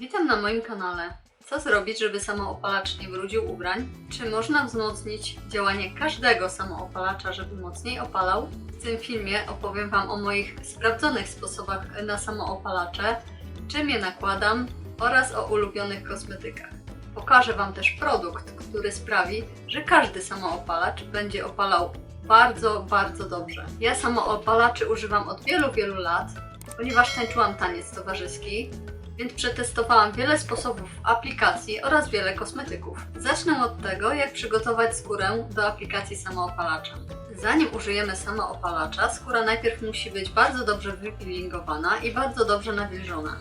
Witam na moim kanale. Co zrobić, żeby samoopalacz nie brudził ubrań? Czy można wzmocnić działanie każdego samoopalacza, żeby mocniej opalał? W tym filmie opowiem Wam o moich sprawdzonych sposobach na samoopalacze, czym je nakładam oraz o ulubionych kosmetykach. Pokażę Wam też produkt, który sprawi, że każdy samoopalacz będzie opalał bardzo, bardzo dobrze. Ja samoopalaczy używam od wielu, wielu lat, ponieważ tańczyłam taniec towarzyski, więc przetestowałam wiele sposobów aplikacji oraz wiele kosmetyków. Zacznę od tego, jak przygotować skórę do aplikacji samoopalacza. Zanim użyjemy samoopalacza, skóra najpierw musi być bardzo dobrze wypeelingowana i bardzo dobrze nawilżona.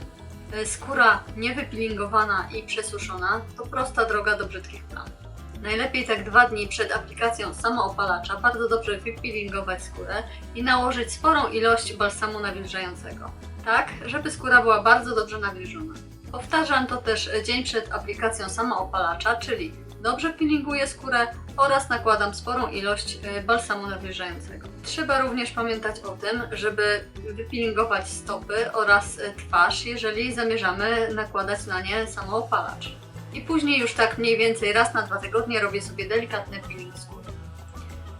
E, Skóra niewypeelingowana i przesuszona to prosta droga do brzydkich plam. Najlepiej tak dwa dni przed aplikacją samoopalacza bardzo dobrze wypeelingować skórę i nałożyć sporą ilość balsamu nawilżającego tak, żeby skóra była bardzo dobrze nawilżona. Powtarzam to też dzień przed aplikacją samoopalacza, czyli dobrze peelinguję skórę oraz nakładam sporą ilość e, balsamu nawilżającego. Trzeba również pamiętać o tym, żeby wypeelingować stopy oraz twarz, jeżeli zamierzamy nakładać na nie samoopalacz. I później już tak mniej więcej raz na dwa tygodnie robię sobie delikatny peeling skóry.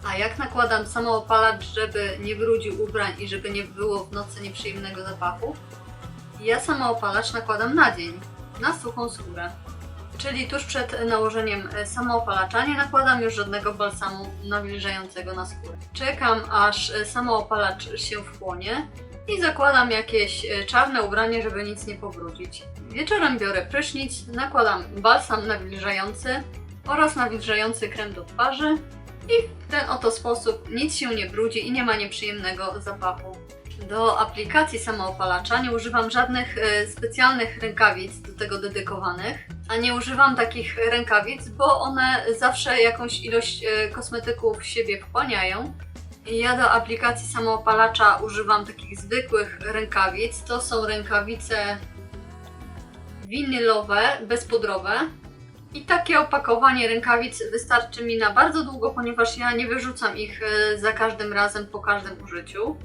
A jak nakładam samoopalacz, żeby nie brudził ubrań i żeby nie było w nocy nieprzyjemnego zapachu? Ja samoopalacz nakładam na dzień, na suchą skórę. Czyli tuż przed nałożeniem e, samoopalacza nie nakładam już żadnego balsamu nawilżającego na skórę. Czekam aż e, samoopalacz się wchłonie i zakładam jakieś e, czarne ubranie, żeby nic nie pobrudzić. Wieczorem biorę prysznic, nakładam balsam nawilżający oraz nawilżający krem do twarzy i w ten oto sposób nic się nie brudzi i nie ma nieprzyjemnego zapachu. Do aplikacji samoopalacza nie używam żadnych e, specjalnych rękawic do tego dedykowanych, a nie używam takich rękawic, bo one zawsze jakąś ilość e, kosmetyków w siebie wchłaniają. Ja do aplikacji samoopalacza używam takich zwykłych rękawic. To są rękawice winylowe, bezpudrowe. I takie opakowanie rękawic wystarczy mi na bardzo długo, ponieważ ja nie wyrzucam ich e, za każdym razem po każdym użyciu.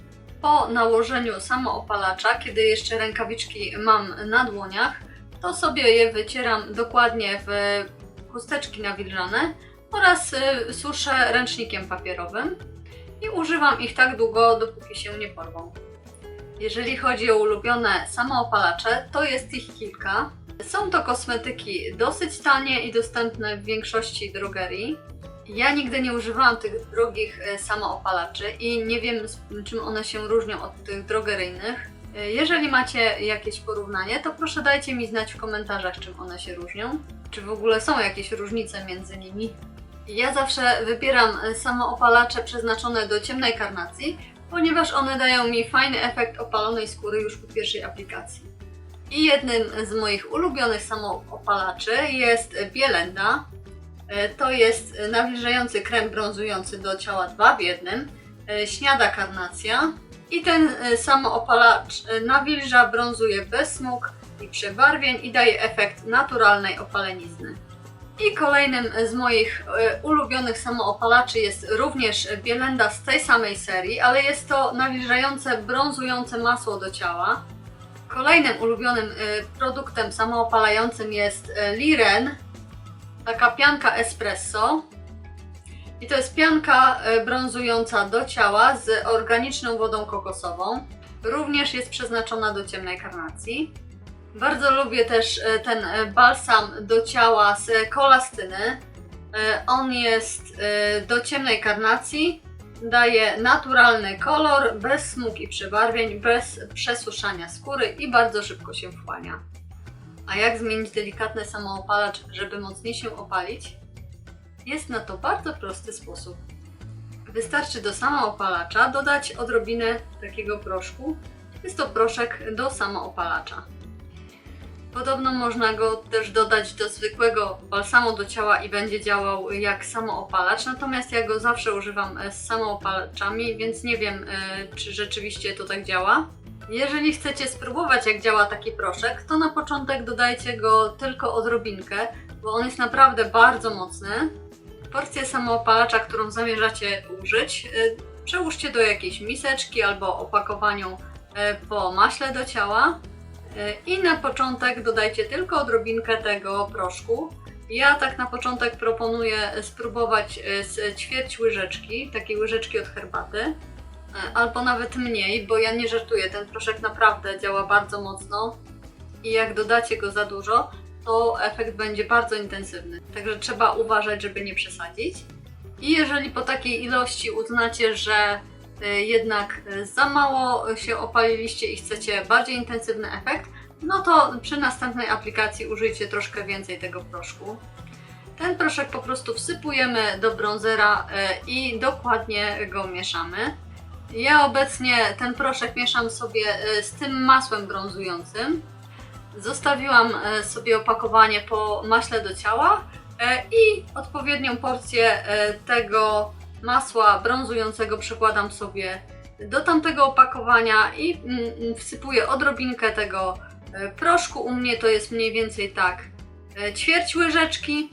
Po nałożeniu samoopalacza, kiedy jeszcze rękawiczki mam na dłoniach, to sobie je wycieram dokładnie w chusteczki nawilżane oraz e, suszę ręcznikiem papierowym i używam ich tak długo, dopóki się nie porwą. Jeżeli chodzi o ulubione samoopalacze, to jest ich kilka. Są to kosmetyki dosyć tanie i dostępne w większości drogerii. Ja nigdy nie używałam tych drogich e, samoopalaczy i nie wiem czym one się różnią od tych drogeryjnych. E, Jeżeli macie jakieś porównanie, to proszę dajcie mi znać w komentarzach, czym one się różnią. Czy w ogóle są jakieś różnice między nimi. Ja zawsze wybieram e, samoopalacze przeznaczone do ciemnej karnacji, ponieważ one dają mi fajny efekt opalonej skóry już po pierwszej aplikacji. I jednym z moich ulubionych samoopalaczy jest Bielenda. E, To jest nawilżający krem brązujący do ciała 2 w jednym, e, śniada karnacja. I ten samoopalacz nawilża, brązuje bez smug i przebarwień i daje efekt naturalnej opalenizny. I kolejnym z moich e, ulubionych samoopalaczy jest również Bielenda z tej samej serii, ale jest to nawilżające, brązujące masło do ciała. Kolejnym ulubionym y, produktem samoopalającym jest y, Liren, taka pianka espresso. I to jest pianka brązująca do ciała z organiczną wodą kokosową. Również jest przeznaczona do ciemnej karnacji. Bardzo lubię też y, ten y, balsam do ciała z kolastyny. Y, On jest do ciemnej karnacji, daje naturalny kolor, bez smug i przebarwień, bez przesuszania skóry i bardzo szybko się wchłania. A jak zmienić delikatny samoopalacz, żeby mocniej się opalić? Jest na to bardzo prosty sposób. Wystarczy do samoopalacza dodać odrobinę takiego proszku. Jest to proszek do samoopalacza. Podobno można go też dodać do zwykłego balsamu do ciała i będzie działał jak samoopalacz, natomiast ja go zawsze używam e, z samoopalaczami, więc nie wiem, e, czy rzeczywiście to tak działa. Jeżeli chcecie spróbować, jak działa taki proszek, to na początek dodajcie go tylko odrobinkę, bo on jest naprawdę bardzo mocny. Porcję samoopalacza, którą zamierzacie użyć, e, przełóżcie do jakiejś miseczki albo opakowaniu po maśle do ciała. I na początek dodajcie tylko odrobinkę tego proszku. Ja tak na początek proponuję spróbować e, z ćwierć łyżeczki, takiej łyżeczki od herbaty, e, albo nawet mniej, bo ja nie żartuję, ten proszek naprawdę działa bardzo mocno i jak dodacie go za dużo, to efekt będzie bardzo intensywny. Także trzeba uważać, żeby nie przesadzić. I jeżeli po takiej ilości uznacie, że jednak y, za mało się opaliliście i chcecie bardziej intensywny efekt, no to przy następnej aplikacji użyjcie troszkę więcej tego proszku. Ten proszek po prostu wsypujemy do bronzera y, i dokładnie go mieszamy. Ja obecnie ten proszek mieszam sobie y, z tym masłem brązującym. Zostawiłam sobie opakowanie po maśle do ciała i odpowiednią porcję tego masła brązującego przykładam sobie do tamtego opakowania i mm, mm, wsypuję odrobinkę tego e, proszku. U mnie to jest mniej więcej tak e, ćwierć łyżeczki.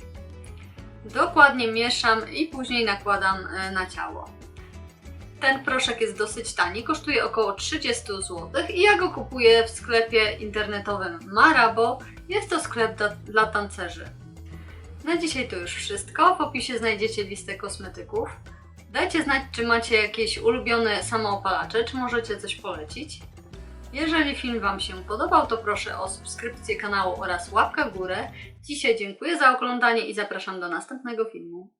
Dokładnie mieszam i później nakładam e, na ciało. Ten proszek jest dosyć tani, kosztuje około 30 zł i ja go kupuję w sklepie internetowym Marabo. Jest to sklep dla, dla tancerzy. Na dzisiaj to już wszystko. W opisie znajdziecie listę kosmetyków. Dajcie znać, czy macie jakieś ulubione samoopalacze, czy możecie coś polecić. Jeżeli film Wam się podobał, to proszę o subskrypcję kanału oraz łapkę w górę. Dzisiaj dziękuję za oglądanie i zapraszam do następnego filmu.